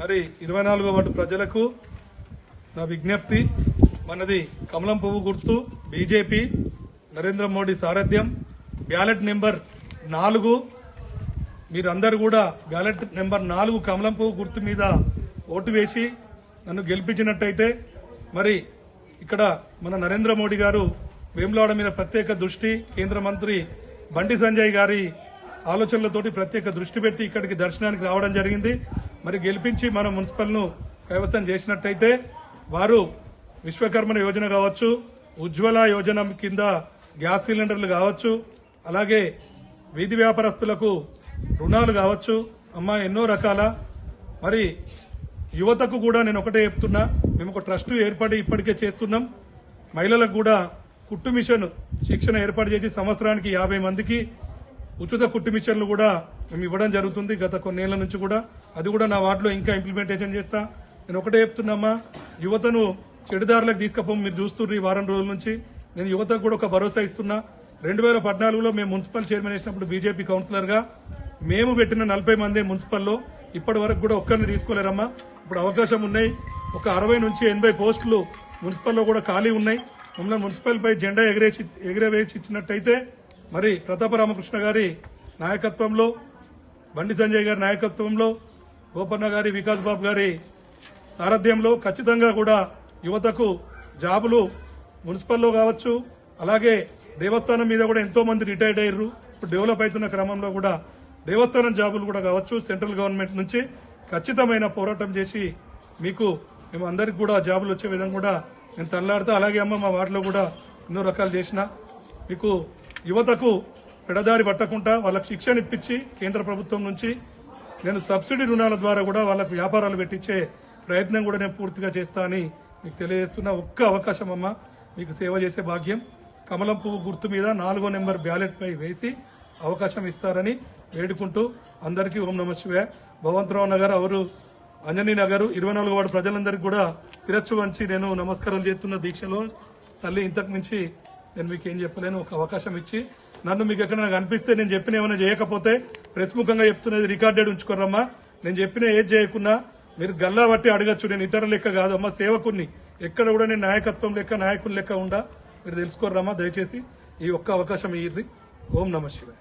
మరి ఇరవై నాలుగో వార్డు ప్రజలకు నా విజ్ఞప్తి మనది కమలం పువ్వు గుర్తు బీజేపీ నరేంద్ర మోడీ సారథ్యం. బ్యాలెట్ నెంబర్ నాలుగు. మీరందరూ కూడా బ్యాలెట్ నెంబర్ నాలుగు కమలం పువ్వు గుర్తు మీద ఓటు వేసి నన్ను గెలిపించినట్టయితే మరి ఇక్కడ మన నరేంద్ర మోడీ గారు వేములవాడ మీద ప్రత్యేక దృష్టి కేంద్ర మంత్రి బండి సంజయ్ గారి ఆలోచనలతోటి ప్రత్యేక దృష్టి పెట్టి ఇక్కడికి దర్శనానికి రావడం జరిగింది. మరి గెలిపించి మన మున్సిపల్ను కైవసం చేసినట్టయితే వారు విశ్వకర్మన యోజన కావచ్చు ఉజ్వల యోజన కింద గ్యాస్ సిలిండర్లు కావచ్చు అలాగే వీధి వ్యాపారస్తులకు రుణాలు కావచ్చు. అమ్మ ఎన్నో రకాల. మరి యువతకు కూడా నేను ఒకటే చెప్తున్నా మేము ఒక ట్రస్ట్ ఏర్పాటు ఇప్పటికే చేస్తున్నాం. మహిళలకు కూడా కుట్టు మిషన్ శిక్షణ ఏర్పాటు చేసి సంవత్సరానికి యాభై మందికి ఉచిత కుట్టు మిషన్లు కూడా మేము ఇవ్వడం జరుగుతుంది గత కొన్నేళ్ళ నుంచి కూడా. అది కూడా నా వార్డులో ఇంకా ఇంప్లిమెంటేషన్ చేస్తా. నేను ఒకటే చెప్తున్నామ్మా యువతను చెడుదారులకు తీసుకపోం మీరు చూస్తున్నారు ఈ వారం రోజుల నుంచి. నేను యువతకు కూడా ఒక భరోసా ఇస్తున్నా. రెండు వేల పద్నాలుగులో మేము మున్సిపల్ చైర్మన్ వేసినప్పుడు బీజేపీ కౌన్సిలర్గా మేము పెట్టిన నలభై మంది మున్సిపల్లో. ఇప్పటి వరకు కూడా ఒక్కరిని తీసుకోలేరమ్మా. ఇప్పుడు అవకాశం ఉన్నాయి. ఒక అరవై నుంచి ఎనభై పోస్టులు మున్సిపల్లో కూడా ఖాళీ ఉన్నాయి. మమ్మల్ని మున్సిపల్పై జెండా ఎగరేసి ఎగరవేసి ఇచ్చినట్టయితే మరి ప్రతాప రామకృష్ణ గారి నాయకత్వంలో బండి సంజయ్ గారి నాయకత్వంలో గోపన్న గారి వికాస్ బాబు గారి సారథ్యంలో ఖచ్చితంగా కూడా యువతకు జాబులు మున్సిపల్లో కావచ్చు అలాగే దేవస్థానం మీద కూడా ఎంతో మంది రిటైర్డ్ అయ్యారు. ఇప్పుడు డెవలప్ అవుతున్న క్రమంలో కూడా దేవస్థానం జాబులు కూడా కావచ్చు సెంట్రల్ గవర్నమెంట్ నుంచి ఖచ్చితమైన పోరాటం చేసి మీకు మేము అందరికి కూడా జాబులు వచ్చే విధంగా కూడా నేను తనలాడుతా అలాగే అమ్మ మా వాటిలో కూడా ఎన్నో రకాలు చేసిన. మీకు యువతకు పెడదారి పట్టకుండా వాళ్ళకి శిక్షణ ఇప్పించి కేంద్ర ప్రభుత్వం నుంచి నేను సబ్సిడీ రుణాల ద్వారా కూడా వాళ్ళకు వ్యాపారాలు పెట్టించే ప్రయత్నం కూడా నేను పూర్తిగా చేస్తా అని మీకు తెలియజేస్తున్న ఒక్క అవకాశం అమ్మ మీకు సేవ చేసే భాగ్యం. కమలం పువ్వు గుర్తు మీద నాలుగో నెంబర్ బ్యాలెట్పై వేసి అవకాశం ఇస్తారని వేడుకుంటూ అందరికీ ఓం నమ శివాయ. భగవంతరావు నగర్ అవరు అంజనీ నగర్ ఇరవై నాలుగు వాడు ప్రజలందరికీ కూడా శిరస్సు వంచి నేను నమస్కారం చేస్తున్న దీక్షలో తల్లి ఇంతకు మించి నేను మీకు ఏం చెప్పలేను ఒక అవకాశం ఇచ్చి నన్ను మీకు ఎక్కడ నాకు అనిపిస్తే నేను చెప్పిన ఏమైనా చేయకపోతే ప్రతిముఖంగా ముఖంగా చెప్తున్నది రికార్డెడ్ ఉంచుకోరమ్మా నేను చెప్పిన ఏది చేయకున్నా మీరు గల్లా బట్టి అడగచ్చు నేను ఇతర లెక్క కాదమ్మా సేవకుణ్ణి. ఎక్కడ కూడా నేను నాయకత్వం లెక్క నాయకుని లెక్క ఉండా. మీరు తెలుసుకోరమ్మా దయచేసి ఈ ఒక్క అవకాశం ఇయ్యి ఓం నమ శివాయ.